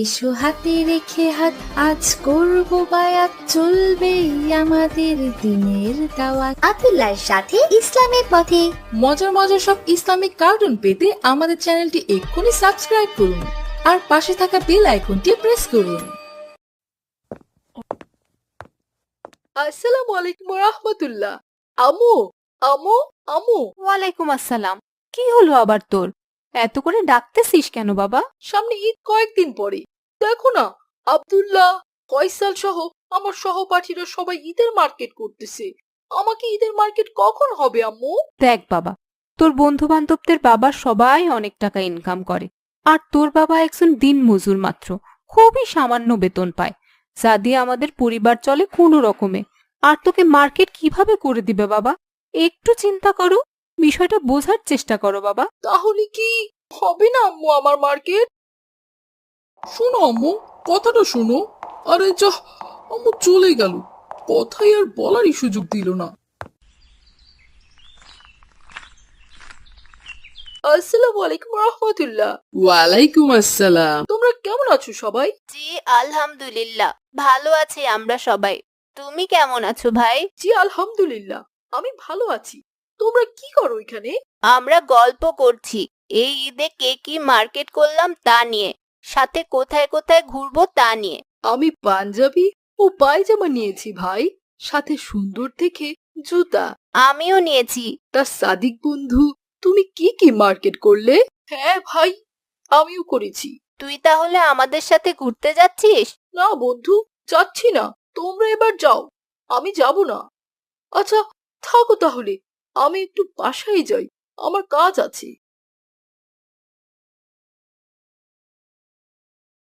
এসো হাতে রেখে হাত আজ করব বায়াত চলবে আমাদের দিনের দাওয়াত। আব্দুল্লাহর সাথে ইসলামের পথে। মজার মজার সব ইসলামিক কার্টুন পেতে আমাদের চ্যানেলটি এক্ষুনি সাবস্ক্রাইব করুন। আর পাশে থাকা বেল আইকনটি প্রেস করুন। আসসালামু আলাইকুম রহমতুল্লাহ। আমু আমু আমু। ওয়ালাইকুম আসসালাম। কি হলো আবার তোর? এত করে ডাকতেছিস কেন বাবা? সামনে ঈদ কয়েকদিন পরে দেখো না আব্দুল্লাহ কয়সাল সহ আমার সহপাঠীরা সবাই ঈদের মার্কেট করতেছে। আমাকে ঈদের মার্কেট কখন হবে আম্মু? দেখ বাবা তোর বন্ধু বান্ধবদের বাবা সবাই অনেক টাকা ইনকাম করে। আর তোর বাবা একজন দিন মজুর মাত্র খুবই সামান্য বেতন পায়। যা দিয়ে আমাদের পরিবার চলে কোনো রকমে। আর তোকে মার্কেট কীভাবে করে দিবে বাবা? একটু চিন্তা করো। বিষয়টা বোঝার চেষ্টা করো বাবা। তাহলে কি হবে না আম্মু আমার মার্কেট? শোনো আম্মু কথাটা শোনো। আরে যা আম্মু চলে গেল। কথাই আর বলারই সুযোগ দিল না। আসসালামু আলাইকুম রহমতুল্লাহ। ওয়ালাইকুম আসসালাম। তোমরা কেমন আছো সবাই? জি আলহামদুলিল্লাহ। ভালো আছি আমরা সবাই। তুমি কেমন আছো ভাই? জি আলহামদুলিল্লাহ। আমি ভালো আছি। তোমরা কি করো এখানে? আমরা গল্প করছি। এই ঈদে কে কি মার্কেট করলাম তা নিয়ে। সাথে কোথায় কোথায় ঘুরবো তা নিয়ে। আমি পাঞ্জাবি ও পায়জামা নিয়েছি ভাই। সাথে সুন্দর দেখে জুতা। আমিও নিয়েছি। তা সাদিক বন্ধু তুমি কি কি মার্কেট করলে? হ্যাঁ ভাই আমিও করেছি। তুই তাহলে আমাদের সাথে ঘুরতে যাচ্ছিস? না বন্ধু যাচ্ছি না। তোমরা এবার যাও। আমি যাব না। আচ্ছা থাকো তাহলে। আমি একটু বাসায় যাই আমার কাজ আছে।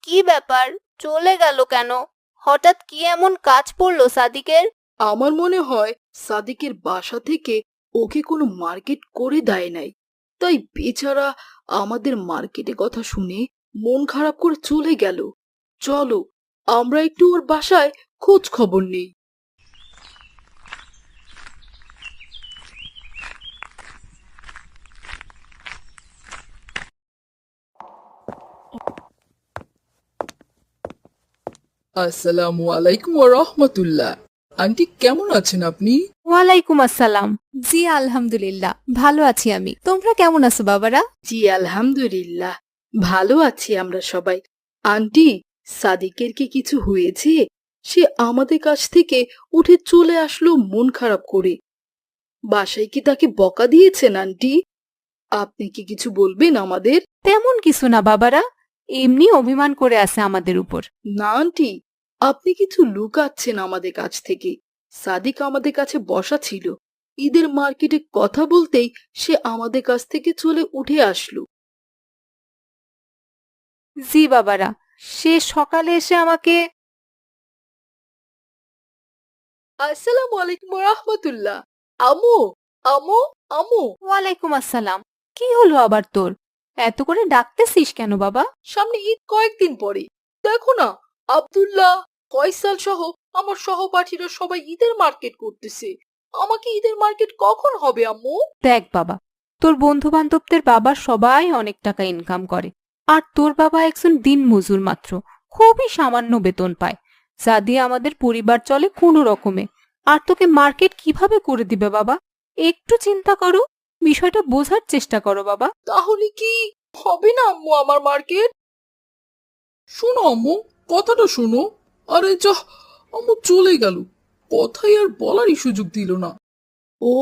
কি ব্যাপার? চলে গেল কেন? হঠাৎ কি এমন কাজ পড়ল সাদিকের? আমার মনে হয় সাদিকের বাসা থেকে ওকে কোনো মার্কেট করে দেয় নাই। তাই বেচারা আমাদের মার্কেটে কথা শুনে মন খারাপ করে চলে গেল। চলো আমরা একটু ওর বাসায় খোঁজ খবর নেই। আসসালামু আলাইকুম ওয়া রাহমাতুল্লাহ। আন্টি কেমন আছেন আপনি? ওয়ালাইকুম আসসালাম। জি আলহামদুলিল্লাহ ভালো আছি আমি। তোমরা কেমন আছো বাবারা? জি আলহামদুলিল্লাহ ভালো আছি আমরা সবাই। আন্টি সাদিকের কি কিছু হয়েছে? সে আমাদের কাছ থেকে উঠে চলে আসলো মন খারাপ করে। বাসায় কি তাকে বকা দিয়েছেন আন্টি? আপনি কি কিছু বলবেন আমাদের? তেমন কিছু না বাবারা। এমনি অভিমান করে আছে আমাদের উপর। না আন্টি আপনি কিছু লুকাচ্ছেন আমাদের কাছ থেকে। সাদিক আমাদের কাছে বসা ছিল। ঈদের মার্কেটে কথা বলতেই সে আমাদের কাছ থেকে চলে উঠে আসলো। জি বাবারা সে সকালে এসে আমাকে আসসালামু আলাইকুম রহমতুল্লাহ। আমু আমু আমু। ওয়ালাইকুম আসসালাম। কি হলো আবার তোর? এত করে ডাকতেছিস কেন বাবা? সামনে ঈদ কয়েকদিন পরে দেখো না আব্দুল্লাহ কয়সাল সহ আমার সহপাঠীরা সবাই ঈদের মার্কেট করতেছে। আমাকে ঈদের মার্কেট কখন হবে আম্মু? দেখ বাবা তোর বন্ধু বান্ধবদের বাবা সবাই অনেক টাকা ইনকাম করে। আর তোর বাবা একজন দিন মজুর মাত্র খুবই সামান্য বেতন পায়। যা দিয়ে আমাদের পরিবার চলে কোনো রকমে। আর তোকে মার্কেট কীভাবে করে দিবে বাবা? একটু চিন্তা করো। বিষয়টা বোঝার চেষ্টা করো বাবা। তাহলে কি হবে না আম্মু আমার মার্কেট? শোনো আম্মু কথাটা শোনো। আরে যা আম্মু চলে গেল। কথাই আর বলারই সুযোগ দিল না। ও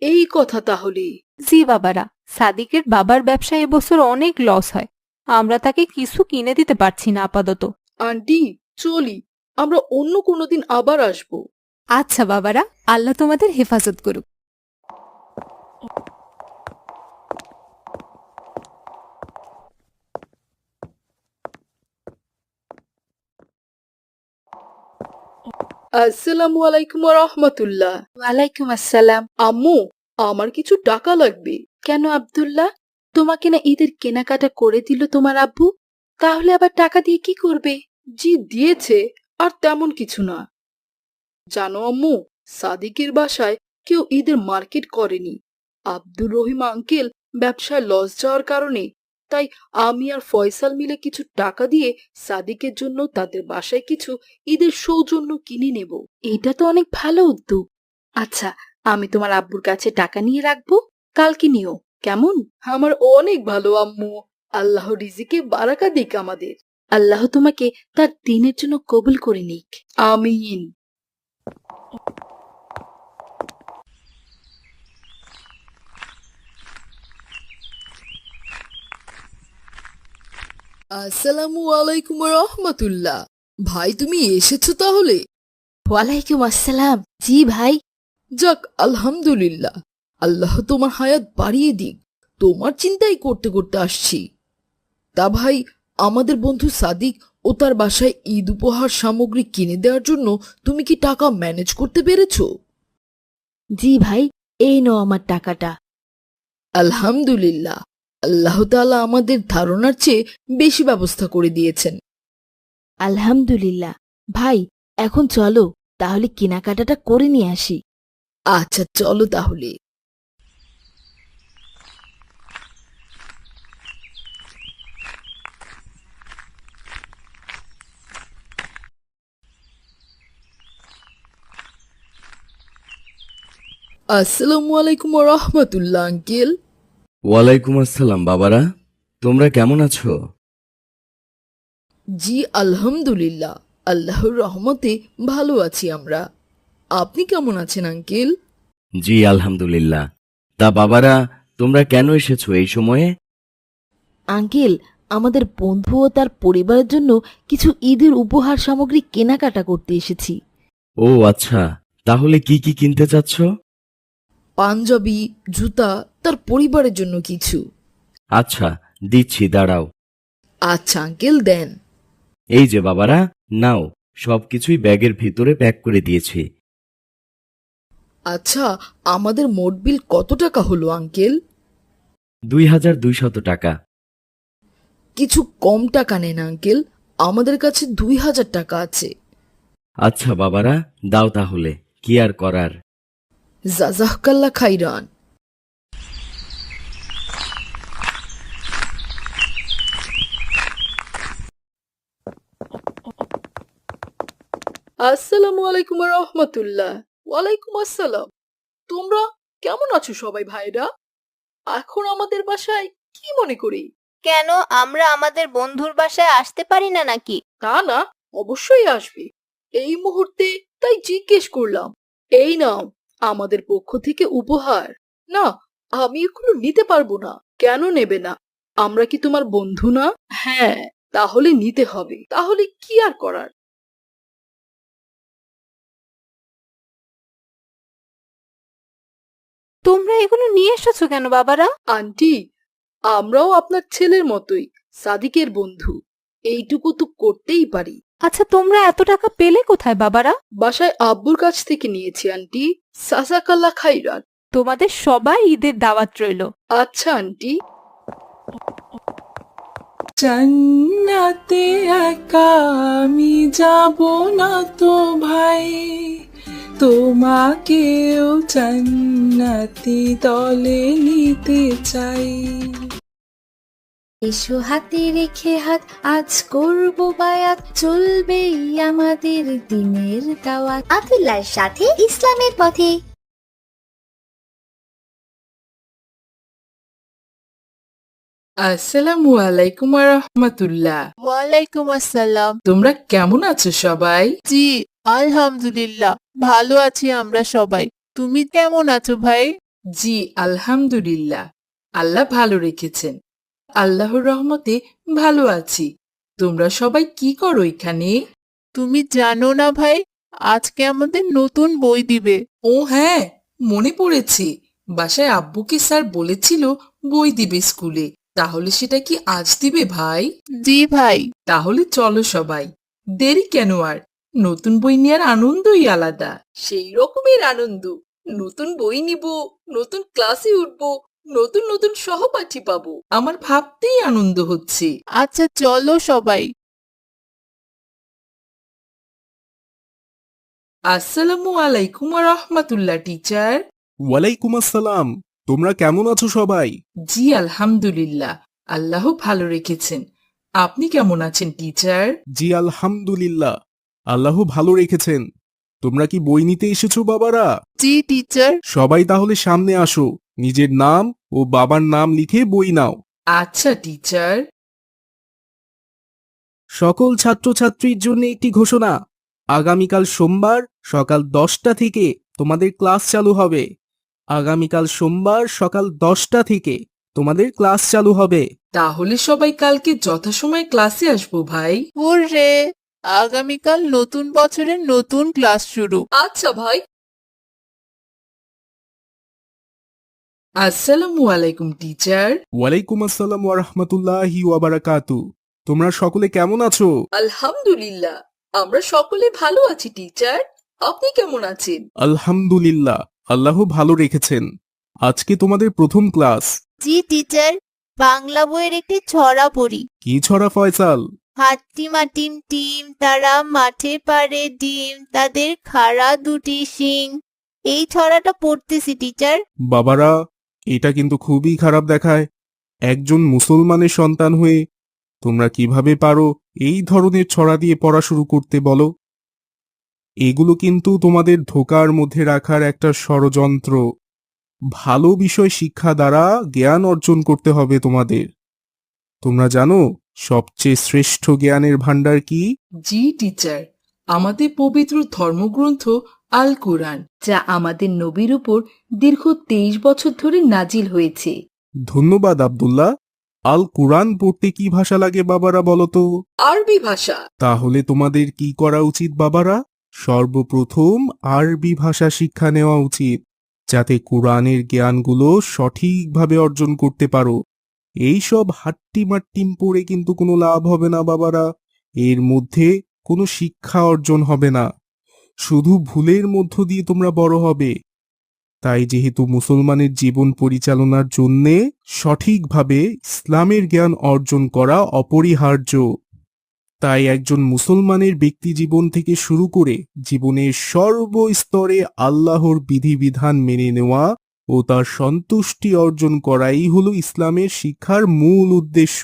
এই কথা তাহলে। জি বাবারা সাদিকের বাবার ব্যবসায় এবছর অনেক লস হয়। আমরা তাকে কিছু কিনে দিতে পারছি না আপাতত। আন্টি চলি। আমরা অন্য কোনোদিন আবার আসব। আচ্ছা বাবারা আল্লাহ তোমাদের হেফাজত করুক। আসসালামু আলাইকুম রহমতুল্লাহ। ওয়ালাইকুম আসসালাম। আম্মু আমার কিছু টাকা লাগবে। কেন আব্দুল্লাহ? তোমাকে না ঈদের কেনাকাটা করে দিল তোমার আব্বু। তাহলে আবার টাকা দিয়ে কি করবে? জি দিয়েছে আর তেমন কিছু না। জানো আম্মু সাদিকের বাসায় কেউ ঈদের মার্কেট করেনি। আব্দুর রহিম আঙ্কেল ব্যবসায় লস যাওয়ার কারণে, তাই আমি আর ফয়সাল মিলে কিছু টাকা দিয়ে সাদিকের জন্য তাদের বাসায় কিছু ঈদের সৌজন্য কিনে নেব। এটা তো অনেক ভালো উদ্যোগ। আচ্ছা আমি তোমার আব্বুর কাছে টাকা নিয়ে রাখব। কালকে নিও। কেমন? আমার অনেক ভালো, আম্মু। আল্লাহ রিজিকে বারাকা দিক আমাদের। আল্লাহ তোমাকে তার দিনের জন্য কবুল করে নিক। আমিন। আসসালামু আলাইকুম রহমতুল্লাহ। ভাই তুমি এসেছ তাহলে? ওয়ালাইকুম আসসালাম। জি ভাই। যাক আলহামদুলিল্লাহ। আল্লাহ তোমার হায়াত বাড়িয়ে দিক। তোমার চিন্তাই করতে করতে আসছি। তা ভাই আমাদের বন্ধু সাদিক ও তার বাসায় ঈদ উপহার সামগ্রী কিনে দেওয়ার জন্য তুমি কি টাকা ম্যানেজ করতে পেরেছ? জি ভাই। এই নাও আমার টাকাটা। আলহামদুলিল্লাহ। আল্লাহ তাআলা আমাদের ধারণার চেয়ে বেশি ব্যবস্থা করে দিয়েছেন। আলহামদুলিল্লাহ। ভাই এখন চলো তাহলে কেনাকাটাটা করে নিয়ে আসি। আচ্ছা চলো তাহলে। আসসালামু আলাইকুম রহমতুল্লাহ আঙ্কেল। ওয়ালাইকুম আসসালাম বাবারা। তোমরা কেমন আছো? জি আলহামদুলিল্লাহ। আল্লাহর রহমতে ভালো আছি আমরা। আপনি কেমন আছেন আঙ্কেল? জি আলহামদুলিল্লাহ। তা বাবারা তোমরা কেন এসেছ এই সময়ে? আঙ্কেল আমাদের বন্ধু ও তার পরিবারের জন্য কিছু ঈদের উপহার সামগ্রী কেনাকাটা করতে এসেছি। ও আচ্ছা। তাহলে কি কি কিনতে চাচ্ছ? পাঞ্জাবি জুতা তার পরিবারের জন্য কিছু। আচ্ছা দিচ্ছি দাঁড়াও। আচ্ছা আঙ্কেল দেন। এই যে বাবারা নাও সবকিছুই ব্যাগের ভিতরে প্যাক করে দিয়েছি। আচ্ছা আমাদের মোট বিল কত টাকা হলো আঙ্কেল? দুই হাজার দুইশত টাকা। কিছু কম টাকা নেন আঙ্কেল। আমাদের কাছে দুই হাজার টাকা আছে। আচ্ছা বাবারা দাও তাহলে কি আর করার? জাজাহকাল্লা খাইরান আসসালামু আলাইকুম রহমতুল্লাহ ওয়ালাইকুম আসসালাম তোমরা কেমন আছো সবাই ভাইরা এখন আমাদের বাসায় কি মনে করি? কেন? আমরা আমাদের বন্ধুর বাসায় আসতে পারি না নাকি? তা না অবশ্যই আসবে। এই মুহূর্তে তাই জিজ্ঞেস করলাম। এই নাও। আমাদের পক্ষ থেকে উপহার। না আমি এগুলো নিতে পারব না। কেন নেবে না? আমরা কি তোমার বন্ধু না? হ্যাঁ তাহলে নিতে হবে। তাহলে কি আর করার? তোমরা এগুলো নিয়ে এসেছ কেন বাবারা? আন্টি আমরাও আপনার ছেলের মতোই সাদিকের বন্ধু। এইটুকু তো করতেই পারি। আচ্ছা তোমরা এত টাকা পেলে কোথায় বাবারা? বাসায় আব্বুর কাছ থেকে নিয়েছি আন্টি। সাসাকাল্লা খাইরান তোমাদের সবাই ঈদের দাওয়াত রইল। আচ্ছা আন্টি। জান্নাতে একা আমি যাব না তো ভাই। তোমাকেও জান্নাতি দলে নিতে চাই। এসো হাতে রেখে হাত আজ করব বায়াত চলবেই আমাদের দিনের দাওয়াত। আব্দুল্লাহর সাথে ইসলামের পথে। আসসালামু আলাইকুম রহমতুল্লাহ ওয়ালাইকুম আসসালাম। তোমরা কেমন আছো সবাই? জি আলহামদুলিল্লাহ ভালো আছি আমরা সবাই। তুমি কেমন আছো ভাই? জি আলহামদুলিল্লাহ। আল্লাহ ভালো রেখেছেন। আল্লাহর রহমতে ভালো আছি। তোমরা সবাই কি করো এখানে? তুমি জানো না ভাই আজকে আমাদের নতুন বই দিবে। ও হ্যাঁ মনে পড়েছে। বাসায় আব্বুকে স্যার বলেছিল বই দিবে স্কুলে। তাহলে সেটা কি আজ দিবে ভাই? জি ভাই। তাহলে চলো সবাই। দেরি কেন আর? নতুন বই নেওয়ার আনন্দই আলাদা। সেই রকমের আনন্দ। নতুন বই নিব নতুন ক্লাসে উঠব নতুন নতুন সহপাঠী পাবো। আমার ভাবতেই আনন্দ হচ্ছে। আচ্ছা চলো সবাই। আসসালামু আলাইকুম রহমাতুল্লাহ টিচার। ওয়ালাইকুম আসসালাম। তোমরা কেমন আছো সবাই? জি আলহামদুলিল্লাহ। আল্লাহ ভালো রেখেছেন। আপনি কেমন আছেন টিচার? জি আলহামদুলিল্লাহ। আল্লাহ ভালো রেখেছেন। তোমরা কি বই নিতে এসেছ বাবারা? জি টিচার। সবাই তাহলে সামনে আসো। নিজের নাম ও বাবার নাম লিখে বই নাও। আচ্ছা টিচার সকল ছাত্রছাত্রীর জন্য একটি ঘোষণা। আগামীকাল সোমবার সকাল দশটা থেকে তোমাদের ক্লাস চালু হবে। আগামীকাল সোমবার সকাল দশটা থেকে তোমাদের ক্লাস চালু হবে। তাহলে সবাই কালকে যথাসময়ে ক্লাসে আসব ভাই। হুররে! আগামীকাল নতুন বছরের নতুন ক্লাস শুরু। আচ্ছা ভাই আসসালামু আলাইকুম টিচার। ওয়ালাইকুম আসসালাম ওয়া রাহমাতুল্লাহি ওয়া বারাকাতু। তোমরা সকলে কেমন আছো? আলহামদুলিল্লাহ আমরা সকলে ভালো আছি টিচার। আপনি কেমন আছেন? আলহামদুলিল্লাহ আল্লাহ ভালো রেখেছেন। আজকে তোমাদের প্রথম ক্লাস। জি টিচার বাংলা বইয়ের একটি ছড়া পড়ি। কি ছড়া ফয়সাল? হাট্টি মাটিম টিম তারা মাঠে পারে ডিম তাদের খাড়া দুটি শিং। এই ছড়াটা পড়তেছি টিচার। বাবারা এটা কিন্তু খুবই খারাপ দেখায়। একজন মুসলমানের সন্তান হয়ে তোমরা কীভাবে পারো এই ধরনের ছড়া দিয়ে পড়া শুরু করতে বলো? এগুলো কিন্তু তোমাদের ধোকার মধ্যে রাখার একটা ষড়যন্ত্র। ভালো বিষয় শিক্ষা দ্বারা জ্ঞান অর্জন করতে হবে তোমাদের। তোমরা জানো সবচেয়ে শ্রেষ্ঠ জ্ঞানের ভান্ডার কি? জি, টিচার। আমাদের পবিত্র ধর্মগ্রন্থ আল কোরআন যা আমাদের নবীর উপর দীর্ঘ তেইশ বছর ধরে নাজিল হয়েছে। ধন্যবাদ আব্দুল্লাহ। আল কোরআন পড়তে কি ভাষা লাগে বাবারা বলো তো? আরবি ভাষা। তাহলে তোমাদের কি করা উচিত বাবারা? সর্বপ্রথম আরবি ভাষা শিক্ষা নেওয়া উচিত যাতে কোরআনের জ্ঞানগুলো সঠিকভাবে অর্জন করতে পারো। এইসব হাট্টিমাট্টিম পড়ে কিন্তু কোনো লাভ হবে না বাবারা এর মধ্যে কোনো শিক্ষা অর্জন হবে না। শুধু ভুলের মধ্য দিয়ে তোমরা বড় হবে। তাই যেহেতু মুসলমানের জীবন পরিচালনার জন্যে সঠিকভাবে ইসলামের জ্ঞান অর্জন করা অপরিহার্য, তাই একজন মুসলমানের ব্যক্তি জীবন থেকে শুরু করে জীবনের সর্বস্তরে আল্লাহর বিধিবিধান মেনে নেওয়া ও তার সন্তুষ্টি অর্জন করাই হল ইসলামের শিক্ষার মূল উদ্দেশ্য।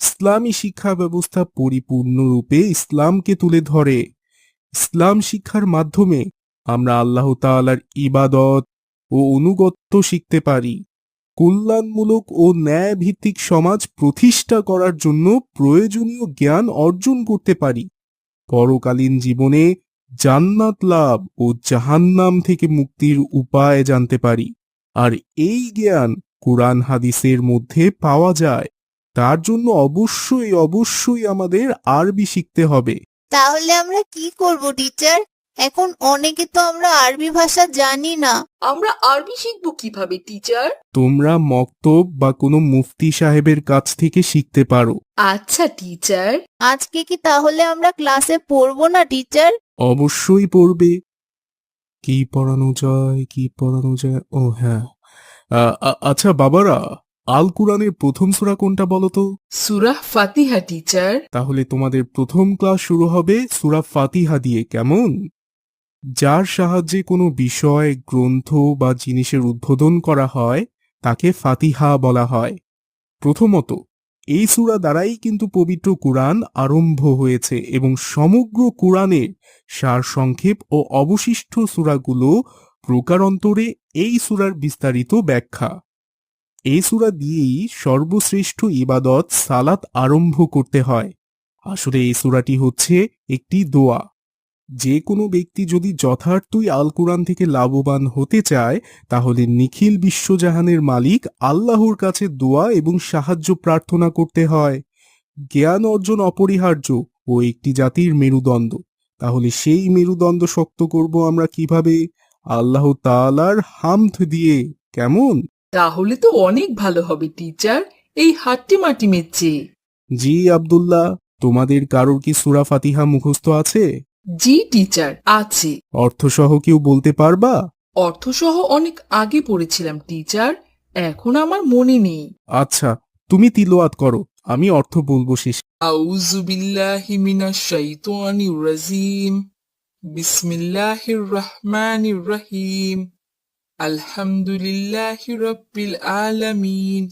ইসলামী শিক্ষা ব্যবস্থা পরিপূর্ণরূপে ইসলামকে তুলে ধরে। ইসলাম শিক্ষার মাধ্যমে আমরা আল্লাহ তাআলার ইবাদত ও অনুগত্য শিখতে পারি। কল্যাণমূলক ও ন্যায়ভিত্তিক সমাজ প্রতিষ্ঠা করার জন্য প্রয়োজনীয় জ্ঞান অর্জন করতে পারি। পরকালীন জীবনে জান্নাত লাভ ও জাহান্নাম থেকে মুক্তির উপায় জানতে পারি। আর এই জ্ঞান কোরআন হাদিসের মধ্যে পাওয়া যায়। তার জন্য অবশ্যই অবশ্যই আমাদের আরবি শিখতে হবে। তাহলে আমরা কি করব টিচার এখন অনেকে তো আমরা আরবি ভাষা জানি না। আমরা আরবি শিখব কীভাবে টিচার তোমরা মক্তব বা কোনো মুফতি সাহেবের কাছ থেকে শিখতে পারো। আচ্ছা টিচার আজকে কি তাহলে আমরা ক্লাসে পড়ব না টিচার অবশ্যই পড়বে। কি পড়ানো যায় কি পড়ানো যায়? ও হ্যাঁ। আ, আ- আচ্ছা বাবারা আল কুরআনের প্রথম সূরা কোনটা বলো তো? সুরাহ ফাতিহা টিচার তাহলে তোমাদের প্রথম ক্লাস শুরু হবে সূরা ফাতিহা দিয়ে কেমন? যার সাহায্যে কোনো বিষয় গ্রন্থ বা জিনিসের উদ্বোধন করা হয় তাকে ফাতিহা বলা হয়। প্রথমত এই সূরা দ্বারাই কিন্তু পবিত্র কোরআন আরম্ভ হয়েছে এবং সমগ্র কোরআনের সারসংক্ষেপ ও অবশিষ্ট সূরাগুলো প্রকারান্তরে এই সূরার বিস্তারিত ব্যাখ্যা। এই সূরা দিয়েই সর্বশ্রেষ্ঠ ইবাদত, সালাত আরম্ভ করতে হয়। আসলে এই সূরাটি হচ্ছে একটি দোয়া। যে কোনো ব্যক্তি যদি যথার্থই আল কোরআন থেকে লাভবান হতে চায়, তাহলে নিখিল বিশ্বজাহানের মালিক আল্লাহর কাছে দোয়া এবং সাহায্য প্রার্থনা করতে হয়। জ্ঞান অর্জন অপরিহার্য ও একটি জাতির মেরুদণ্ড। তাহলে সেই মেরুদণ্ড শক্ত করব আমরা কীভাবে? আল্লাহ তালার হামথ দিয়ে। কেমন? তাহলে তো অনেক ভালো হবে টিচার এই হাট্টি মাটিমের চেয়ে জি আব্দুল্লাহ তোমাদের কারোর কি সুরা ফাতিহা মুখস্থ আছে? জি টিচার আছে। অর্থসহ কেউ বলতে পারবা? অর্থসহ অনেক আগে পড়েছিলাম টিচার এখন আমার মনে নেই। আচ্ছা তুমি তিলোয়াত করো আমি অর্থ বলব শেষ। আউযু বিল্লাহি মিনাশ শাইতানির রাজিম। বিসমিল্লাহির রহমানির রহিম। الحمد لله رب العالمين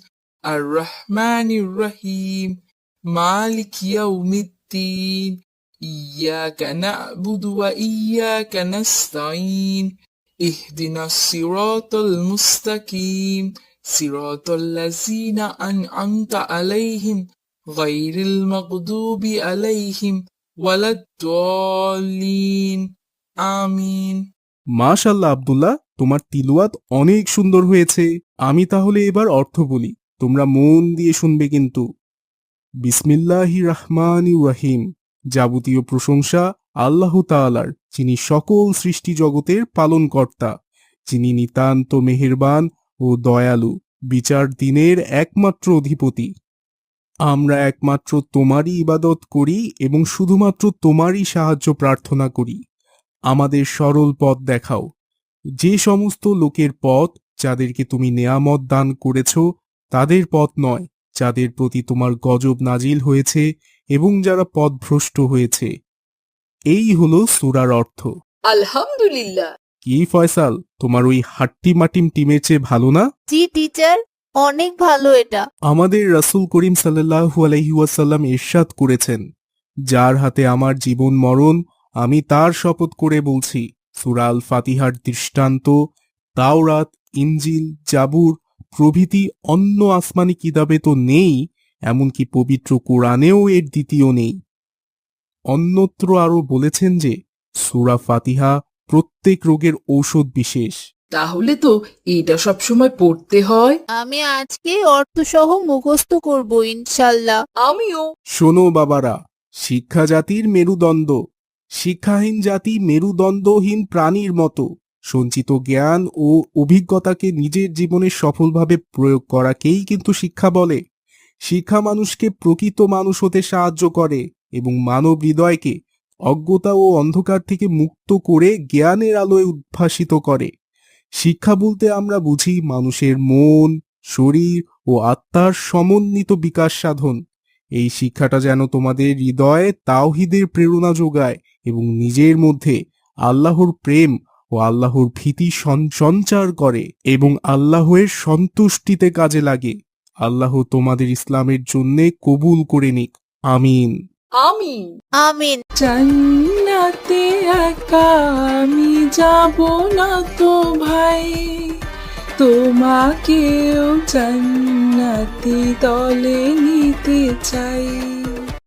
الرحمن الرحيم مالك يوم الدين إياك نعبد وإياك نستعين اهدنا الصراط المستقيم صراط الذين أنعمت عليهم غير المغضوب عليهم ولا الضالين. آمين. ما شاء الله عبد الله তোমার তিলুয়াত অনেক সুন্দর হয়েছে। আমি তাহলে এবার অর্থ বলি। তোমরা মন দিয়ে শুনবে কিন্তু। বিসমিল্লাহি রহমানি রহিম। যাবতীয় প্রশংসা আল্লাহ তাআলার, যিনি সকল সৃষ্টি জগতের পালনকর্তা, যিনি নিতান্ত মেহেরবান ও দয়ালু, বিচার দিনের একমাত্র অধিপতি। আমরা একমাত্র তোমারই ইবাদত করি এবং শুধুমাত্র তোমারই সাহায্য প্রার্থনা করি। আমাদের সরল পথ দেখাও। যে সমস্ত লোকের পথ যাদেরকে তুমি নেয়ামত দান করেছ তাদের পথ নয় যাদের প্রতি তোমার গজব নাজিল হয়েছে এবং যারা পথভ্রষ্ট হয়েছে। এই হলো সুরার অর্থ। আলহামদুলিল্লাহ। কি ফয়সাল তোমার ওই হাট্টি মাটিম টিমের চেয়ে ভালো না? জি টিচার অনেক ভালো এটা। আমাদের রাসূল করিম সাল্লাল্লাহু আলাইহি ওয়াসাল্লাম ইরশাদ করেছেন যার হাতে আমার জীবন মরণ আমি তার শপথ করে বলছি সূরা আল ফাতিহার দৃষ্টান্ত তাওরাত ইনজিল জাবুর প্রভৃতি অন্য আসমানি কিতাবে তো নেই এমনকি পবিত্র কোরআনেও এর দ্বিতীয় নেই। অন্যত্র আরও বলেছেন যে সুরা ফাতিহা প্রত্যেক রোগের ঔষধ বিশেষ। তাহলে তো এটা সবসময় পড়তে হয়। আমি আজকে অর্থসহ মুখস্থ করব ইনশাল্লাহ। আমিও। শোনো বাবারা শিক্ষা জাতির মেরুদণ্ড। শিক্ষাহীন জাতি মেরুদণ্ডহীন প্রাণীর মতো। সঞ্চিত জ্ঞান ও অভিজ্ঞতাকে নিজের জীবনে সফলভাবে প্রয়োগ করাকেই কিন্তু শিক্ষা বলে। শিক্ষা মানুষকে প্রকৃত মানুষ হতে সাহায্য করে এবং মানব হৃদয়কে অজ্ঞতা ও অন্ধকার থেকে মুক্ত করে জ্ঞানের আলোয় উদ্ভাসিত করে। শিক্ষা বলতে আমরা বুঝি মানুষের মন, শরীর ও আত্মার সমন্বিত বিকাশ সাধন। এই শিক্ষাটা যেন তোমাদের হৃদয়ে তাওহিদের প্রেরণা যোগায় এবং নিজের মধ্যে আল্লাহর প্রেম ও আল্লাহর ভীতি সঞ্চার করে এবং আল্লাহের সন্তুষ্টিতে কাজে লাগে। আল্লাহ তোমাদের ইসলামের জন্যে কবুল করে নিক। আমিন। আমি আমিন। জান্নাতে একা আমি যাব না তো ভাই। তোমাকেও জান্নাতি তলে নিতে চাই।